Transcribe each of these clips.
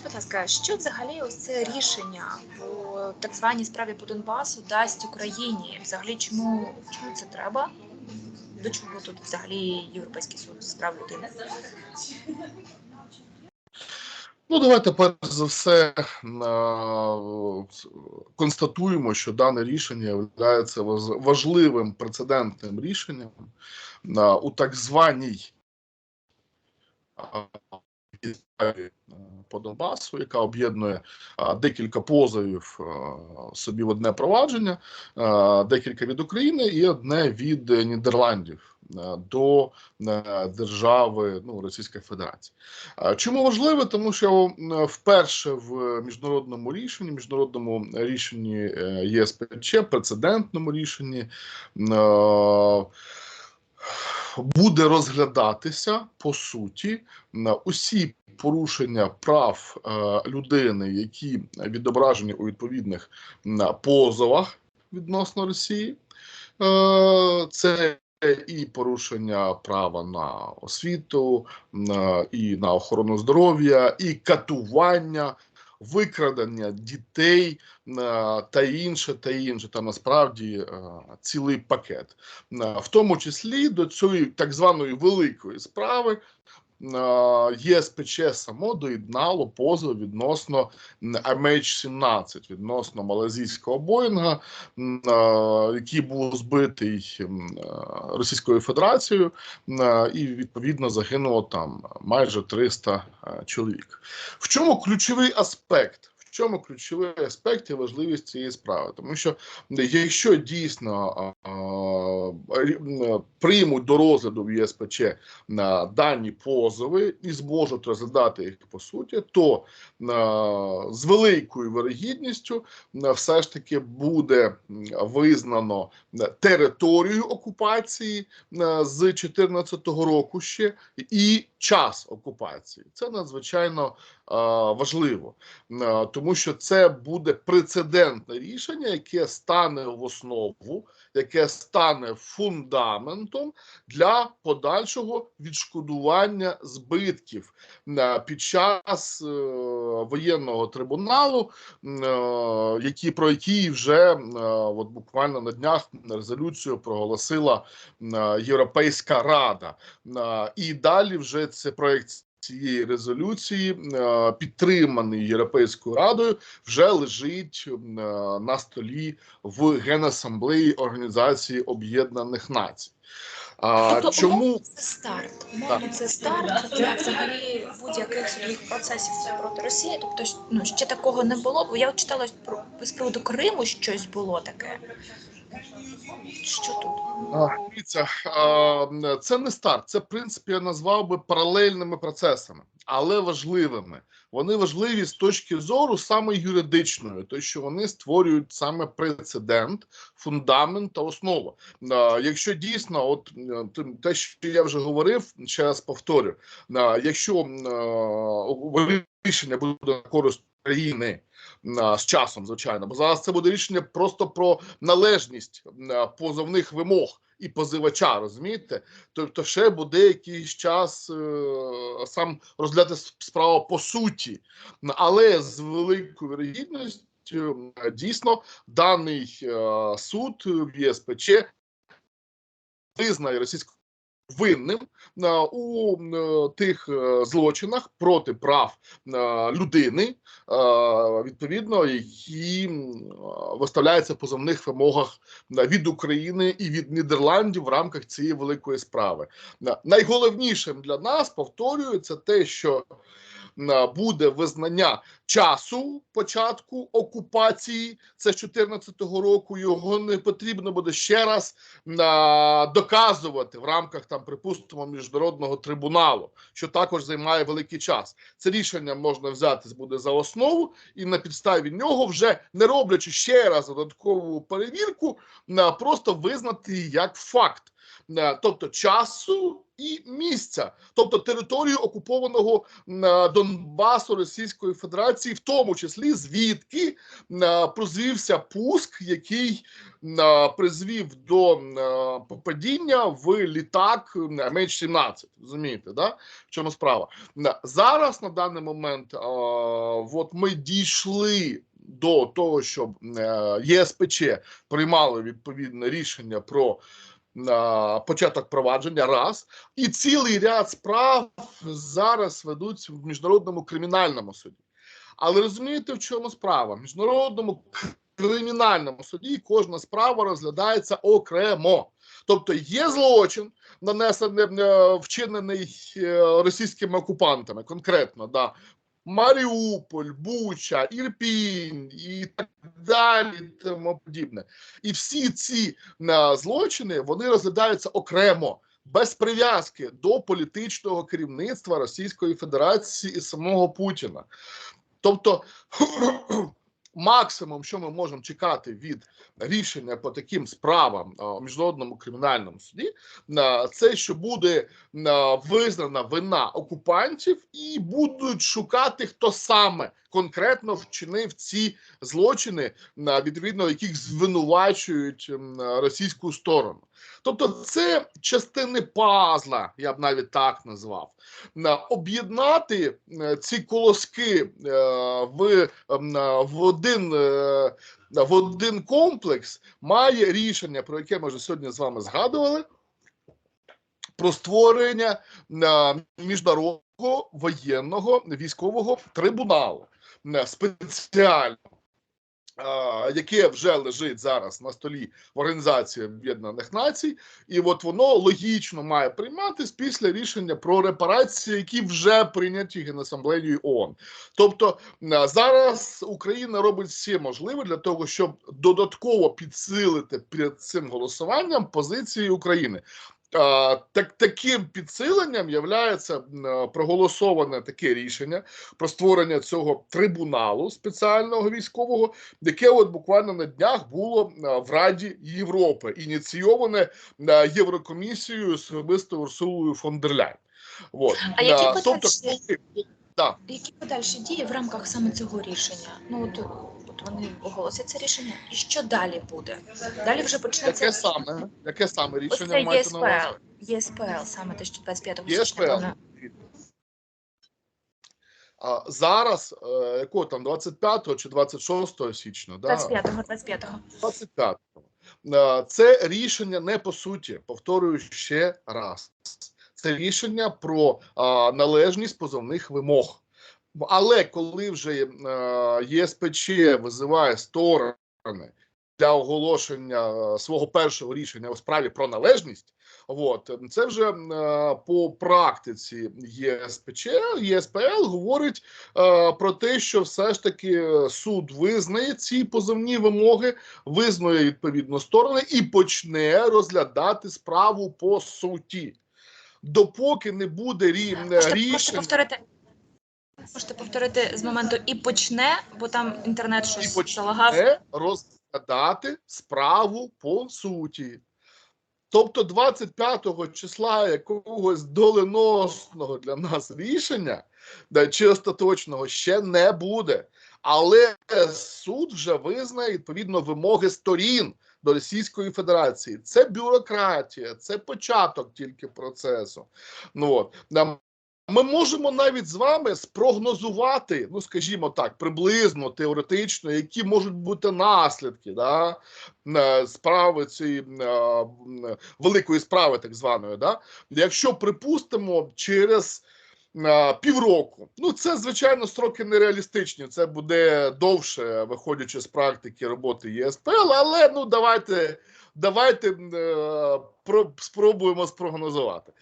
Скажіть, будь ласка, що взагалі ось це рішення у так званій справі по Донбасу дасть Україні? Взагалі, чому, чому це треба? До чого тут взагалі Європейський суд з прав людини? Ну, давайте перш за все е, констатуємо, що дане рішення є важливим прецедентним рішенням е, у так званій е, по Донбасу, яка об'єднує декілька позовів собі в одне провадження, декілька від України і одне від Нідерландів до е, держави ну, Російської Федерації. Чому важливо? Тому що вперше в міжнародному рішенні, міжнародному рішенні е, ЄСПЧ, прецедентному рішенні. Буде розглядатися по суті усі порушення прав е, людини, які відображені у відповідних позовах відносно Росії. Е, це і порушення права на освіту, на, і на охорону здоров'я, і катування, викрадення дітей е, та інше, та інше. Там насправді е, цілий пакет, Е, в тому числі до цієї так званої великої справи. Е, ЄСПЧ само доєднало позов відносно MH17, відносно малазійського Боїнга, е, який був збитий е, Російською Федерацією, і відповідно загинуло там майже 300 е, чоловік. В чому ключовий аспект? В чому ключовий аспект і важливість цієї справи? Тому що якщо дійсно м, приймуть до розгляду в ЄСПЧ дані позови і зможуть розглядати їх по суті, то з великою вирогідністю все ж таки буде визнано територію окупації з 2014 року ще і час окупації. Це надзвичайно а, важливо, а, тому що це буде прецедентне рішення, яке стане в основу, яке стане фундаментом для подальшого відшкодування збитків а, під час е, воєнного трибуналу, е, які про які вже е, от буквально на днях резолюцію проголосила е, Європейська Рада. Е, І далі вже це проект цієї резолюції, е, підтриманий Європейською радою, вже лежить е, на столі в Генасамблеї Організації Об'єднаних Націй. А Тобто, чому це старт. Умовно, це старт для взагалі будь-яких судових процесів проти Росії. Тобто, ну ще такого не було. Бо я читала про з приводу Криму щось було таке. Що тут? Дивіться, це не старт, це в принципі я назвав би паралельними процесами, але важливими. Вони важливі з точки зору саме юридичної, то що вони створюють саме прецедент, фундамент та основу. Якщо дійсно, от е, те- що я вже говорив, ще раз повторю: якщо е, рішення буде на користь країни з часом, звичайно, бо зараз це буде рішення просто про належність позовних вимог і позивача, розумієте? Тобто, ще буде якийсь час е, сам розглядати справу по суті, але з великою вірогідністю е, дійсно даний е, суд в ЄСПЧ визнає російську винним е, у е, тих е, злочинах проти прав людини, відповідно, які виставляються в позовних вимогах від України і від Нідерландів в рамках цієї великої справи. Найголовнішим для нас повторюю це те, що буде визнання часу початку окупації. Це з 2014 року. Його не потрібно буде ще раз е, доказувати в рамках там, припустимо, міжнародного трибуналу, що також займає великий час. Це рішення можна взяти буде за основу, і на підставі нього, вже не роблячи ще раз додаткову перевірку, е, просто визнати як факт. Е, Тобто часу і місця, тобто територію окупованого е, Донбасу Російської Федерації, в тому числі звідки е, прозвівся пуск, який е, призвів до е, падіння в літак MH17. Розумієте, да? в чому справа? Зараз на даний момент от ми дійшли до того, щоб ЄСПЧ приймали відповідне рішення про початок провадження раз, і цілий ряд справ зараз ведуться в міжнародному кримінальному суді. Але розумієте, в чому справа? В міжнародному кримінальному суді кожна справа розглядається окремо. Тобто є злочин, нанесений е, вчинений е, російськими окупантами, конкретно, да. Маріуполь, Буча, Ірпінь і так далі, і тому подібне. І всі ці злочини вони розглядаються окремо, без прив'язки до політичного керівництва Російської Федерації і самого Путіна. Тобто, максимум, що ми можемо чекати від рішення по таким справам у міжнародному кримінальному суді, це що буде визнана вина окупантів, і будуть шукати, хто саме конкретно вчинив ці злочини, відповідно яких звинувачують російську сторону. Тобто, це частини пазла, я б навіть так назвав. Об'єднати е, ці колоски е, в, ем, е, в один. е, В один комплекс має рішення, про яке ми вже сьогодні з вами згадували, про створення е, міжнародного воєнного військового трибуналу е, спеціально, е, яке вже лежить зараз на столі в Організації Об'єднаних Націй, і от воно логічно має прийматись після рішення про репарації, які вже прийняті Генасамблеєю ООН. Тобто е, зараз Україна робить все можливе для того, щоб додатково підсилити перед цим голосуванням позиції України. Так таким підсиленням є проголосоване таке рішення про створення цього трибуналу спеціального військового, яке от буквально на днях було в Раді Європи, ініційоване а, Єврокомісією особисто Урсулою фон дер Ляйн. От. А які тобто, подальші- Які подальші дії в рамках саме цього рішення? Ну от, от вони оголосять це рішення, і що далі буде? Далі вже почнеться яке саме, яке саме рішення це маєте на увазі? ЄСПЛ. ЄСПЛ саме те, що 25 ЄСПЛ. січня. А, зараз, е, якого там 25 чи 26 січня, 25-го, 25-го. 25-го. Е, Це рішення не по суті, повторюю ще раз. Це рішення про належність позовних вимог. Але коли вже е, ЄСПЧ визиває сторони для оголошення е, свого першого рішення у справі про належність, от, це вже е, по практиці ЄСПЧ, ЄСПЛ говорить про те, що все ж таки суд визнає ці позовні вимоги, визнає відповідно сторони і почне розглядати справу по суті. Допоки не буде рішення. Можете повторити з моменту і почне, бо там інтернет щось залагав. почне розглядати справу по суті. Тобто 25-го числа якогось доленосного для нас рішення да, чи остаточного ще не буде. Але суд вже визнає відповідно вимоги сторін до Російської Федерації. Це бюрократія, це початок тільки процесу. Ну от ми можемо навіть з вами спрогнозувати, ну скажімо так, приблизно теоретично, які можуть бути наслідки да, е, справи цієї е, великої справи, так званої. Да? Якщо припустимо, через е, півроку, ну це звичайно строки нереалістичні. Це буде довше, виходячи з практики роботи ЄСПЛ, але ну давайте. Давайте е, про, спробуємо спрогнозувати.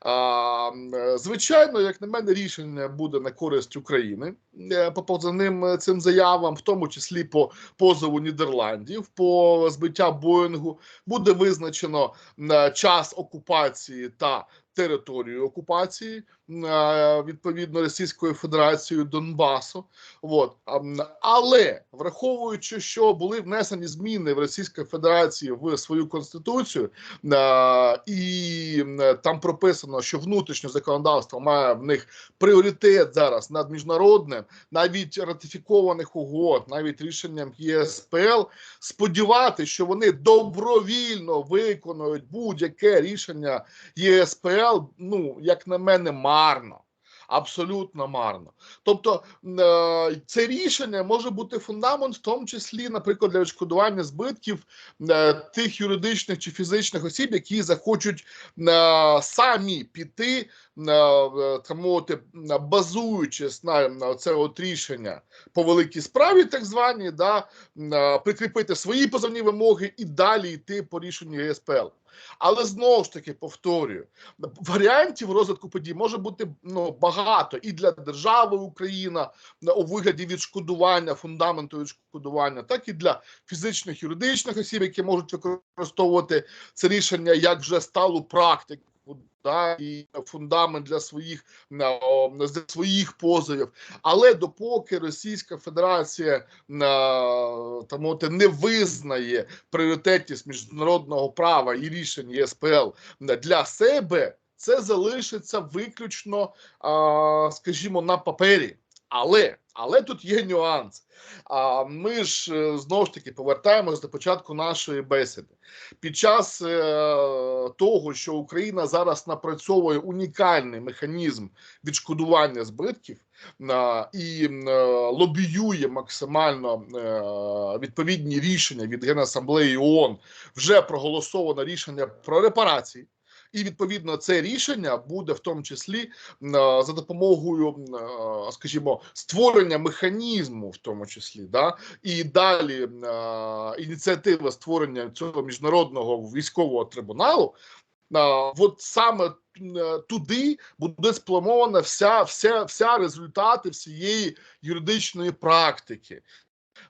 А, е, звичайно, як на мене, рішення буде на користь України е, по позовним е, цим заявам, в тому числі по позову Нідерландів, по збиття Боїнгу, буде визначено час окупації та територію окупації е, відповідно Російською Федерацією Донбасу. От. Але враховуючи, що були внесені зміни в Російській Федерації в свою конституцію, е, і там прописано, що внутрішнє законодавство має в них пріоритет зараз над міжнародним, навіть ратифікованих угод, навіть рішенням ЄСПЛ, сподіватися, що вони добровільно виконують будь-яке рішення ЄСПЛ, ну як на мене, марно. Абсолютно марно. Тобто е, це рішення може бути фундамент, в тому числі, наприклад, для відшкодування збитків е, тих юридичних чи фізичних осіб, які захочуть е, самі піти, е, мовити, базуючись на, це от рішення по великій справі, так званій, да, прикріпити свої позовні вимоги і далі йти по рішенню ЄСПЛ. Але знову ж таки повторюю, варіантів розвитку подій може бути ну, багато і для держави Україна у вигляді відшкодування, фундаменту відшкодування, так і для фізичних юридичних осіб, які можуть використовувати це рішення як вже сталу практику. Да, і фундамент для своїх для своїх позовів, але допоки Російська Федерація там, от, не визнає пріоритетність міжнародного права і рішень ЄСПЛ для себе, це залишиться виключно, скажімо, на папері. Але але тут є нюанс. А ми ж е, знову ж таки повертаємось до початку нашої бесіди. Під час е, того, що Україна зараз напрацьовує унікальний механізм відшкодування збитків а, і е, лобіює максимально е, відповідні рішення від Генасамблеї ООН, вже проголосовано рішення про репарації. І відповідно це рішення буде в тому числі за допомогою, скажімо, створення механізму, в тому числі, да, і далі ініціатива створення цього міжнародного військового трибуналу. От саме е, туди буде спланована вся, вся, вся результати всієї юридичної практики.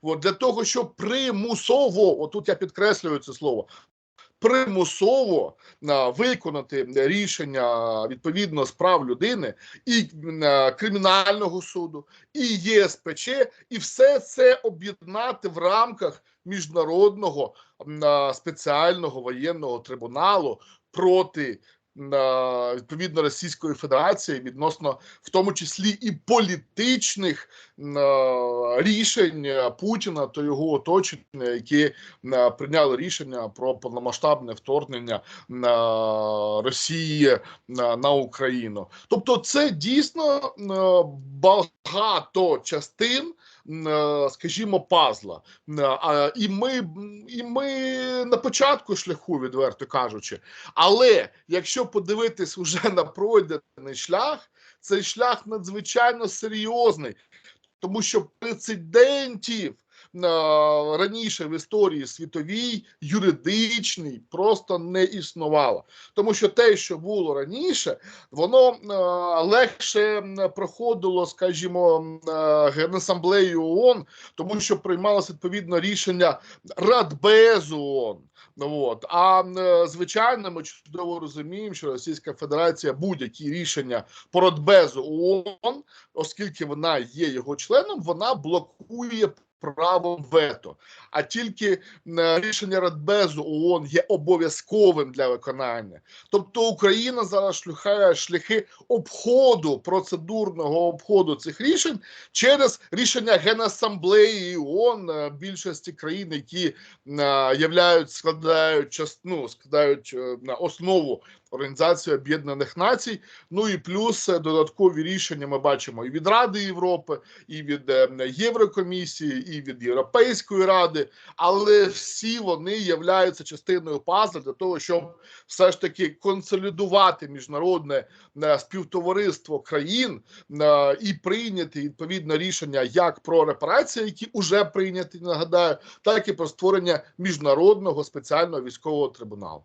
От для того, щоб примусово, отут я підкреслюю це слово, примусово виконати рішення відповідно з прав людини і кримінального суду, і ЄСПЧ, і все це об'єднати в рамках міжнародного спеціального воєнного трибуналу проти. Відповідно Російської Федерації відносно в тому числі і політичних рішень Путіна та його оточення, які прийняли рішення про повномасштабне вторгнення Росії на, на Україну. Тобто, це дійсно е, багато частин. Е, Скажімо, пазла, Е, і ми і ми на початку шляху, відверто кажучи. Але якщо подивитись уже на пройдений шлях, цей шлях надзвичайно серйозний, тому що прецедентів раніше в історії світовій юридичній просто не існувало. Тому що те, що було раніше, воно е, легше проходило, скажімо, е, Генасамблею ООН, тому що приймалося відповідно рішення Радбезу ООН. От. А е, звичайно, ми чудово розуміємо, що Російська Федерація будь-які рішення по Радбезу ООН, оскільки вона є його членом, вона блокує правом вето. А тільки е, рішення Радбезу ООН є обов'язковим для виконання. Тобто Україна зараз шляхає шляхи обходу процедурного обходу цих рішень через рішення Генасамблеї ООН е, більшості країн, які е, являють складають частину, складають на основу Організації Об'єднаних Націй. Ну і плюс е, додаткові рішення ми бачимо і від Ради Європи, і від е, Єврокомісії, і від Європейської ради, але всі вони являються частиною пазла для того, щоб все ж таки консолідувати міжнародне е, співтовариство країн і прийняти відповідно рішення як про репарації, які вже прийняті, нагадаю, так і про створення міжнародного спеціального військового трибуналу.